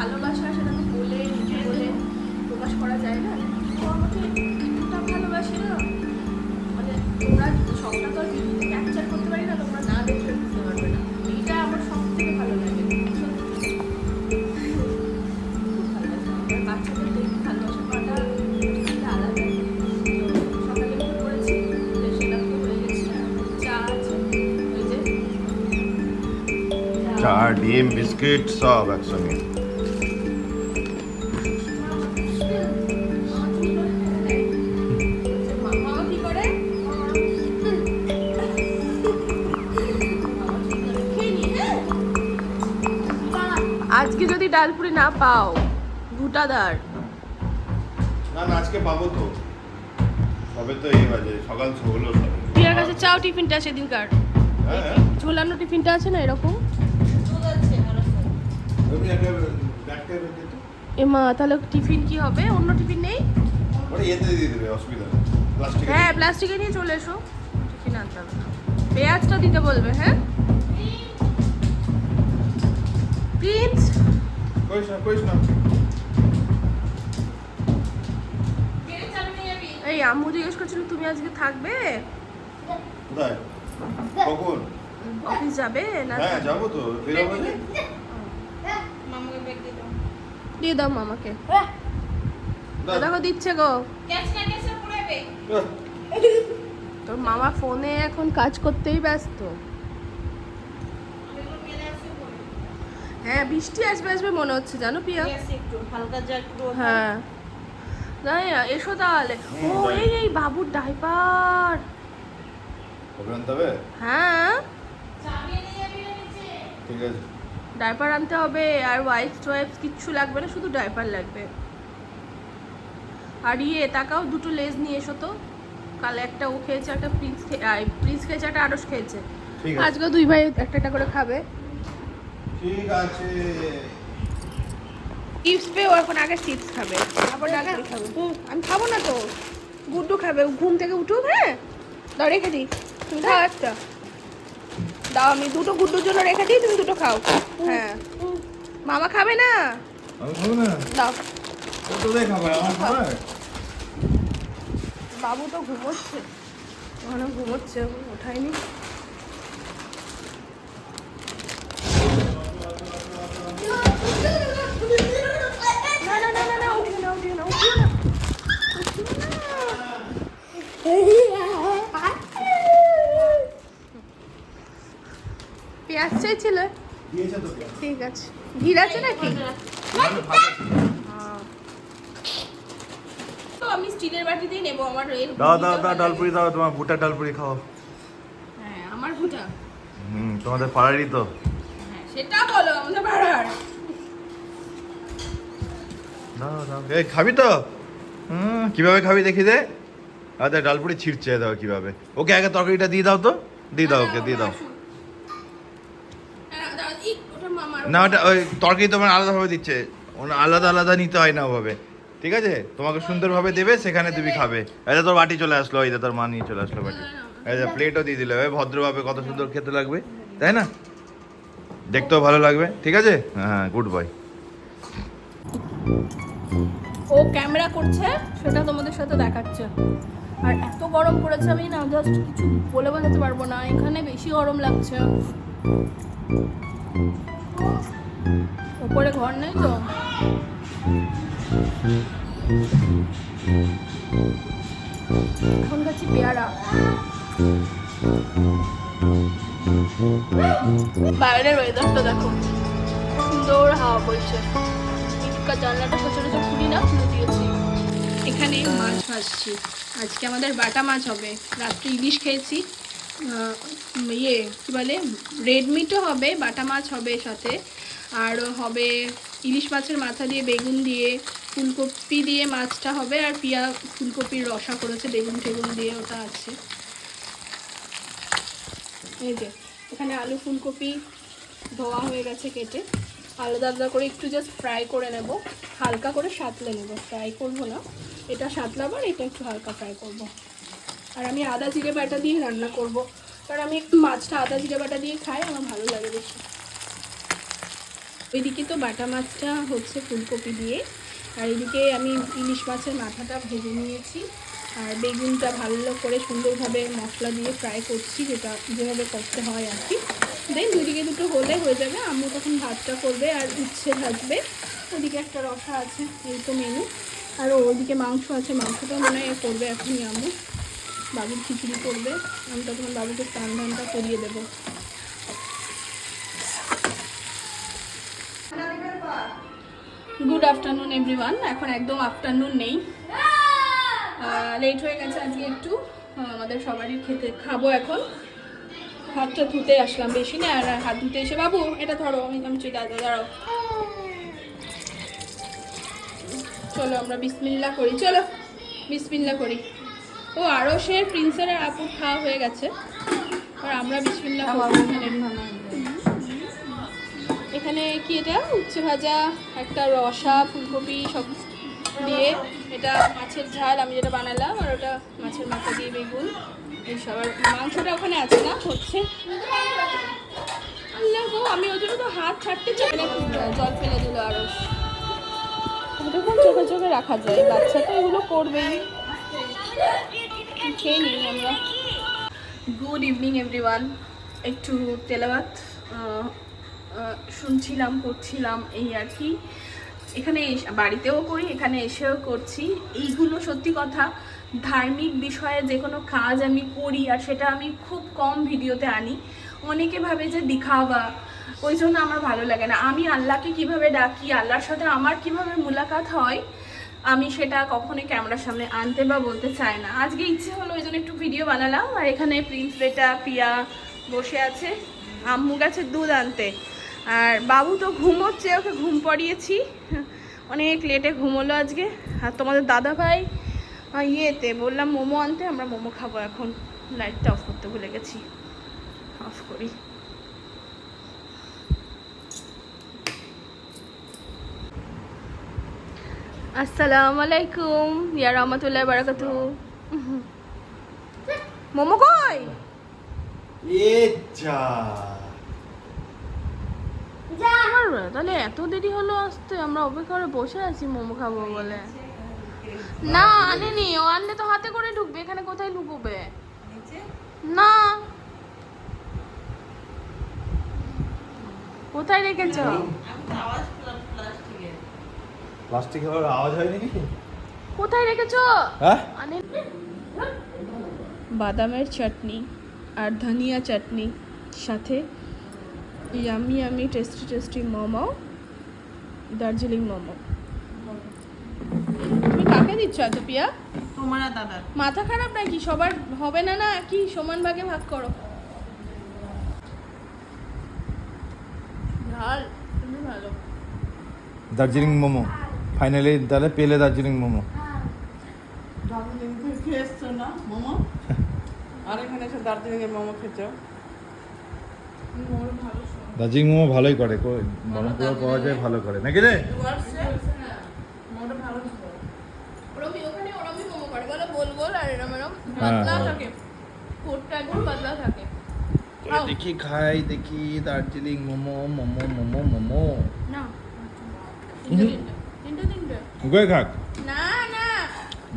ভালোবাসা সেটা তো বলে, নিজে বলে প্রকাশ করা যায় না। তো আমাকে এতটা ভালোবাসে না মানে তোমরা সবটা তো ক্যাপচার করতে পারি না, তোমরা না দেখলে বুঝতে পারবে না। এইটা আমার সব থেকে ভালো লাগে। আর চা, ডিম, বিস্কিট, সব একসঙ্গে। আজকে যদি ডালপুরি না পাও ভুটাদার না না আজকে পাবো তো। সবে তো এই বাজে সকাল হলো সবে প্রিয়ার কাছে চাও টিফিনটা সেদিনকার? হ্যাঁ ঝোলানো টিফিনটা আছে না এরকম? তুমি একটা ব্যাগটা রেখে তো এ মা তাহলে টিফিন কি হবে? অন্য টিফিন নেই? হ্যাঁ প্লাস্টিকে নিয়ে চলে এসো। টিফিন আনতে হবে পেঁয়াজটা দিতে বলবে হ্যাঁ? প্রিন্স কইস না কইস না এই আম্মু জিজ্ঞেস করছিল তুমি আজকে থাকবে? কোথায়? কখন? অফিস যাবে না? হ্যাঁ যাব তো। বেরোবো যে? দিয়ে দাও। মামাকে। দাও। দেখো দিচ্ছে গো। আহ, তোর মামা ফোনে এখন কাজ করতেই ব্যস্ত। হ্যাঁ বৃষ্টি আসবে আসবে মনে হচ্ছে জানো পিয়া হ্যাঁ। জানি না এসো তাহলে। ও এই এই বাবুর ডাইপার। হ্যাঁ। ঠিক আছে। ডাইপার আনতে হবে আর ওয়াইপস টোয়াইপস কিচ্ছু লাগবে না শুধু ডাইপার লাগবে। আর ইয়ে তাকাও দুটো লেজ নিয়ে এসো তো। কাল একটা ও খেয়েছে একটা প্রিন্স প্রিন্স খেয়েছে একটা আড়স খেয়েছে। আজকে দুই ভাই একটা একটা করে খাবে। ঠিক আছে। চিপস পেয়ে ও এখন আগে চিপস খাবে। তারপর ডাক্তারি খাবে। আমি খাব না তো। গুড্ডু খাবে। ও ঘুম থেকে উঠুক হ্যাঁ? দাও রেখে দিই। তুমি খাও একটা। দাও আমি দুটো গুড্ডুর জন্য রেখে দিই তুমি দুটো খাও। হ্যাঁ। মামা খাবে না? আমি খাব না? দাও। বাবু তো ঘুমোচ্ছে। ওখানে ঘুমোচ্ছে ওঠায়নি। ঠিক আছে। ভিড় আছে নাকি? আমি স্টিলের বাটিতেই নেব আমার এর দাও দাও দাও ডালপুরি দাও তোমার ভুট্টা ডালপুরি খাও। হ্যাঁ আমার ভুটা হুম তোমাদের পাড়ারই তো। হ্যাঁ সেটা বলো আমাদের পাড়ার। দাও দাও। এই খাবি তো? হুম কীভাবে খাবি দেখি দে। আচ্ছা ডালপুরি ছিঁড়ছে দাও কীভাবে। ওকে আগে তরকারিটা দিয়ে দাও তো। দিয়ে দাও ওকে দিয়ে দাও হ্যাঁ, দাও, ই, ওটা মামার না, ওটা ওই তরকারি তোমার আলাদাভাবে দিচ্ছে। আলাদা আলাদা নিতে হয় না ওভাবে। ঠিক আছে? তোমাকে সুন্দরভাবে দেবে, সেখানে তুমি খাবে। যে তোর বাটি চলে আসলো যে তোর মা নিয়ে চলে আসলো বাটি। যে প্লেটও দিয়ে দিলে। ভদ্রভাবে কত সুন্দর খেতে লাগবে। তাই না? দেখতেও ভালো লাগবে। ঠিক আছে? হ্যাঁ গুড বয় ও ক্যামেরা করছে, সেটা তোমাদের সাথে দেখাচ্ছে। আর এত গরম পড়েছে, আমি না জাস্ট কিছু বলে বোঝাতে পারব না। এখানে বেশি গরম লাগছে। ওপরে ঘর নেই তো? এখন খাচ্ছি পেয়ারা। বাইরের ওয়েদারটা দেখো। সুন্দর হাওয়া বইছে। এদিককার জানলাটা সচরাচর খুলি না, খুলে দিয়েছি। এখানে মাছ ভাজছি। আজকে আমাদের বাটা মাছ হবে। রাত্রে ইলিশ খেয়েছি। ইয়ে কী বলে? রেড মিটও হবে, বাটা মাছ হবে সাথে। আর হবে ইলিশ মাছের মাথা দিয়ে বেগুন দিয়ে, ফুলকপি দিয়ে মাছটা হবে, আর পিয়া, ফুলকপির রসা করেছে, বেগুন টেগুন দিয়ে ওটা আছে। এই যে, এখানে আলু ফুলকপি ধোয়া হয়ে গেছে কেটে। আলাদা আলাদা করে একটু জাস্ট ফ্রাই করে নেব। হালকা করে সাতলে নেব। ফ্রাই করব না। এটা সাতলাবো আর এটা একটু হালকা ফ্রাই করব। আর আমি আদা জিরে বাটা দিয়ে রান্না করব। কারণ আমি একটু মাছটা আদা জিরে বাটা দিয়ে খাই, আমার ভালো লাগে বেশি। ওইদিকে তো বাটা মাছটা হচ্ছে ফুলকপি দিয়ে। আর এদিকে আমি ইলিশ মাছের মাথাটা ভেজে নিয়েছি। আর বেগুনটা ভালো করে সুন্দরভাবে মশলা দিয়ে ফ্রাই করছি, যেটা যেভাবে করতে হয় আর কি। দেন দুদিকে দুটো হলে হয়ে যাবে, আম্মু তখন ভাতটা করবে আর উচ্ছে ভাজবে। ওদিকে একটা রসা আছে, এই তো মেনু আর ওদিকে মাংস আছে মাংসটা মনে হয় করবে এখনই আম্মু। বাবুর খিচুড়ি করবে, আমি তখন বাবুকে স্নান ধানটা করিয়ে দেবো। গুড আফটারনুন এভরিওয়ান এখন একদম আফটারনুন নেই। লেট হয়ে গেছে আজকে একটু। আমাদের সবারই খেতে খাব এখন। হাতটা ধুতে আসলাম বেশি না, আর হাত ধুতে এসে বাবু, এটা ধরো, আমি আমি চলে দাঁড়াও দাঁড়াও। চলো আমরা বিসমিল্লা করি, চলো বিসমিল্লা করি। ও আরও সে প্রিন্সের আর আপুর খাওয়া হয়ে গেছে। আর আমরা বিসমিল্লা এখানে। কি এটা? উচ্ছে ভাজা একটা রসা ফুলকপি সব দিয়ে এটা মাছের ঝাল আমি যেটা বানালাম আর ওটা মাছের মাথা দিয়ে বেগুন এইসব আর মাংসটা ওখানে আছে না? হচ্ছে। আল্লাহ গো আমি ওই জন্য তো হাত ছাড়তে চাই। না জল ফেলে দিল আরও। কতক্ষণ চোখে চোখে রাখা যায় বাচ্চা তো এগুলো করবেই। খেয়ে গুড ইভিনিং এভরিওয়ান একটু তেলাবাত শুনছিলাম, করছিলাম এই আর কি। এখানে বাড়িতেও করি, এখানে এসেও করছি। এইগুলো সত্যি কথা, ধার্মিক বিষয়ে যে কোনো কাজ আমি করি আর সেটা আমি খুব কম ভিডিওতে আনি। অনেকে ভাবে যে দিখাওয়া, ওই জন্য আমার ভালো লাগে না। আমি আল্লাহকে কীভাবে ডাকি, আল্লাহর সাথে আমার কীভাবে মুলাকাত হয় আমি সেটা কখনোই ক্যামেরার সামনে আনতে বা বলতে চাই না। আজকে ইচ্ছে হলো ওই জন্য একটু ভিডিও বানালাম, আর এখানে প্রিন্স বেটা, পিয়া বসে আছে, আম্মু গেছে দুধ আনতে। আর বাবু তো ঘুমোচ্ছে, ওকে ঘুম পড়িয়েছি। অনেক লেটে ঘুমোলো আজকে। আর তোমাদের দাদা ভাই ইয়েতে বললাম মোমো আনতে, আমরা মোমো খাব এখন। লাইটটা অফ করতে ভুলে গেছি। অফ করি। আসসালামু আলাইকুম ইয়া রহমতুল্লাহ বারাকাতু মোমো কই? তাহলে এত দেরি হলো আসতে? আমরা অপেক্ষা করে বসে আছি মোমো খাব বলে। না আনেনি। ও আনলে তো হাতে করে ঢুকবে। এখানে কোথায় ঢুকবে না। কোথায় রেখেছো? প্লাস্টিক হওয়ার আওয়াজ হয় নাকি? কোথায় রেখেছো? হ্যাঁ? বাদামের চাটনি আর ধনিয়া চাটনি সাথে yummy yummy tasty tasty momo Darjeeling momo. তুমি কাকে দিচ্ছ এত পিয়া তোমার দাদার। মাথা খারাপ নাকি? সবার হবে না না? কি সমান ভাগে ভাগ করো। ঝাল। ভালো। দার্জিলিং মোমো। ফাইনালি তাহলে পেলে দার্জিলিং মোমো। দার্জিলিং থেকে এসছো না মোমো? আর এখানে এসে দার্জিলিং এর মোমো খেয়েছো? মোর দার্জিলিং মোমো ভালোই করে বরমপুরে পাওয়া যায় ভালো করে নাকি রে? হ্যাঁ, হ্যাঁ। দেখি খাই দেখি দার্জিলিং মোমো মোমো মোমো মোমো। না। খাক না না।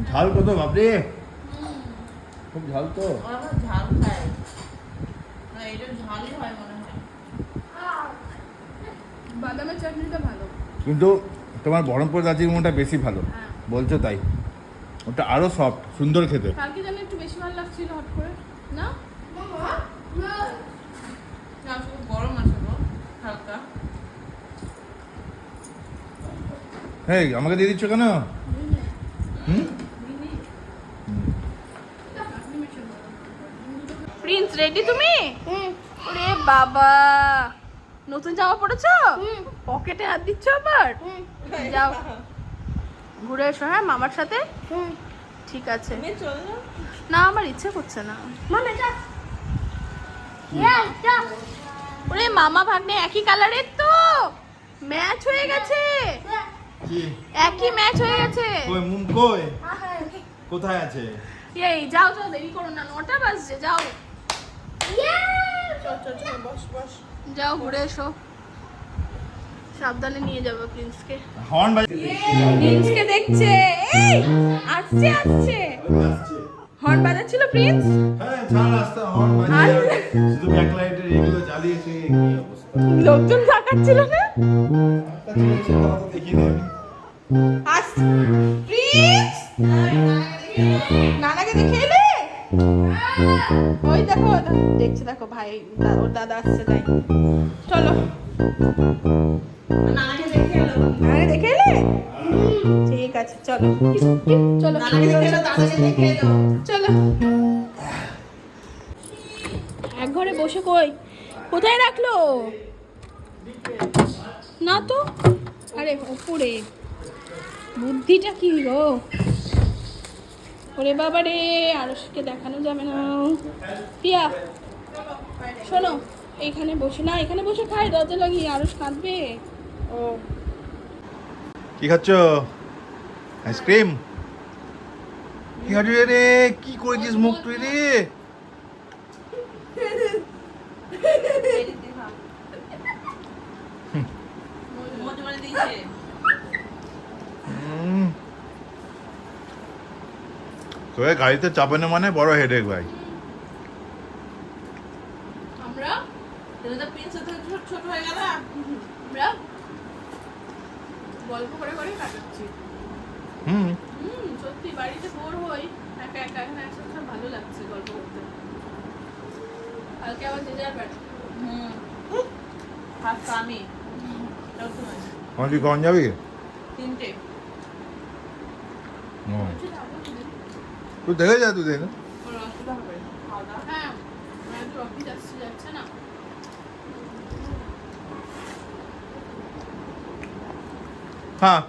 ঝাল কত বাপরে? খুব ঝাল তো। ঝাল খায়। না এটা ঝালই হয় মনে হয়। বাদামের চাটনিটা ভালো। কিন্তু তোমার বহরমপুর দার্জিলিং মোমোটা বেশি ভালো। হ্যাঁ। বলছো তাই। ওটা আরও সফট সুন্দর খেতে। কালকে যেন একটু বেশি ভালো লাগছিল হট করে। না? না গরম আছে হালকা। হ্যাঁ আমাকে দিয়ে দিচ্ছ কেন? হুম? প্রিন্স রেডি তুমি? ওরে বাবা। নতুন জামা পড়েছো? পকেটে হাত দিচ্ছ আবার? যাও। ঘুরে এসো হ্যাঁ মামার সাথে? ঠিক আছে। না না আমার ইচ্ছে করছে না। ওরে মামা ভাগ্নে একই কালারের তো। ম্যাচ হয়ে গেছে। কি? একই ম্যাচ হয়ে গেছে। কই মুম কই? কোথায় আছে? এই যাও যাও দেরি করো না নটা বাজছে যাও। চল চল চল বস বস। যাও ঘুরে এসো। সাবধানে নিয়ে যাব প্রিন্সকে। হর্ন বাজে প্রিন্সকে দেখছে এই আসছে আসছে। হর্ন বাজাচ্ছিল প্রিন্স? হ্যাঁ ছাড় রাস্তা হর্ন বাজে শুধু ব্যাকলাইটের এগুলো জ্বালিয়েছে কি অবস্থা? লোকজন তাকাচ্ছিল না? দেখিনি। নানাকে দেখে এলে? ওই দেখো দেখছে দেখো ভাই ওর দাদা আসছে তাই। চলো। নানাকে দেখে এলে। ঠিক আছে চলো। চলো। চলো। এক ঘরে বসে কই? কোথায় রাখল? না তো? আরে উপরে বুদ্ধিটা কি গো? ওরে বাবা রে আরসকে দেখানো যাবে না। পিয়া, শোনো, এখানে বসে, না, এখানে বসে খাই, দরজা লাগিয়ে আরস কাঁদবে। ও। কি খাচ্ছ? আইসক্রিম কি খাচ্ছ রে? কি করেছিস মুখ তুই রে হুম। তোকে গাড়িতে চাপানো মানে বড় হেডেক ভাই। আমরা ছোট হয়ে গেল আমরা গল্প করে করে কাটাচ্ছি। হুম। হুম সত্যি বাড়িতে বোর হই একা একা এখানে একসাথে ভালো লাগছে গল্প করতে। কালকে আবার যে যার বাড়ি আমি। আমার কি কখন যাবি? তিনটে। ও। তুই দেখে যা তুই দেখে। হ্যাঁ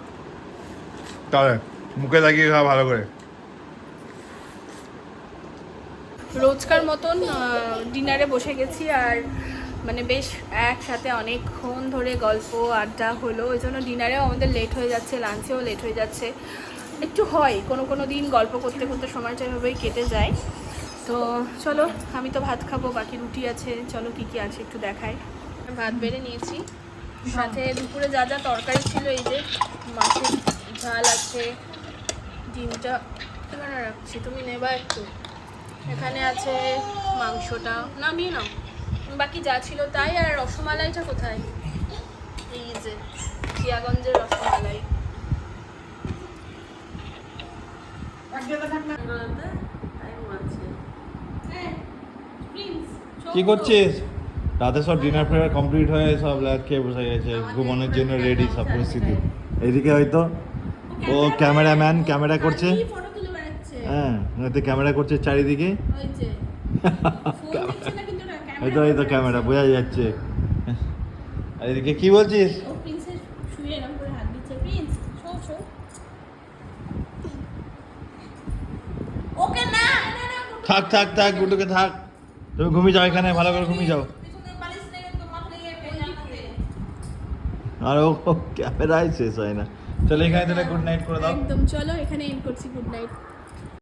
তাহলে মুখে লাগিয়ে খা ভালো করে রোজকার মতন ডিনারে বসে গেছি আর মানে বেশ একসাথে অনেকক্ষণ ধরে গল্প, আড্ডা হলো। ওই জন্য ডিনারেও আমাদের লেট হয়ে যাচ্ছে লাঞ্চেও লেট হয়ে যাচ্ছে। একটু হয়, কোনো কোনো দিন গল্প করতে করতে সময়টা এভাবেই কেটে যায়। তো চলো, আমি তো ভাত খাব, বাকি রুটি আছে, চলো কি কি আছে একটু দেখাই। ভাত বেড়ে নিয়েছি। সাথে দুপুরে যা যা তরকারি ছিল, এই যে মাছের ঝাল আছে, ডিমটা এখানে রাখছি, তুমি নেবা একটু। এখানে আছে মাংসটা, নামিয়ে নাও। বাকি যা ছিল তাই, আর রসমালাইটা কোথায়? এই যে জিয়াগঞ্জের রসমালাই। কি করছিস? রাতে সব ডিনার ফিনার কমপ্লিট হয়ে সব লাইট খেয়ে বসে গেছে ঘুমানোর জন্য রেডি সব পরিস্থিতি। এইদিকে হয়তো ও ক্যামেরাম্যান ক্যামেরা করছে। হ্যাঁ হয়তো ক্যামেরা করছে চারিদিকে। ওই যে ফোন দেখছে না কিন্তু না, এই তো এই তো ক্যামেরা বোঝা যাচ্ছে এদিকে কি বলছিস ও প্রিন্সের শুয়ে এরকম করে হাত দিচ্ছে প্রিন্স শো শো ওকে না না না থাক থাক থাক গুটুকে থাক। তুমি ঘুমিয়ে যাও এখানে, ভালো করে ঘুমিয়ে যাও। আর ও ক্যামেরাই শেষ হয় না। চলো এখানে তাহলে গুড নাইট করে দাও। একদম, চলো এখানে এন্ড করছি গুড নাইট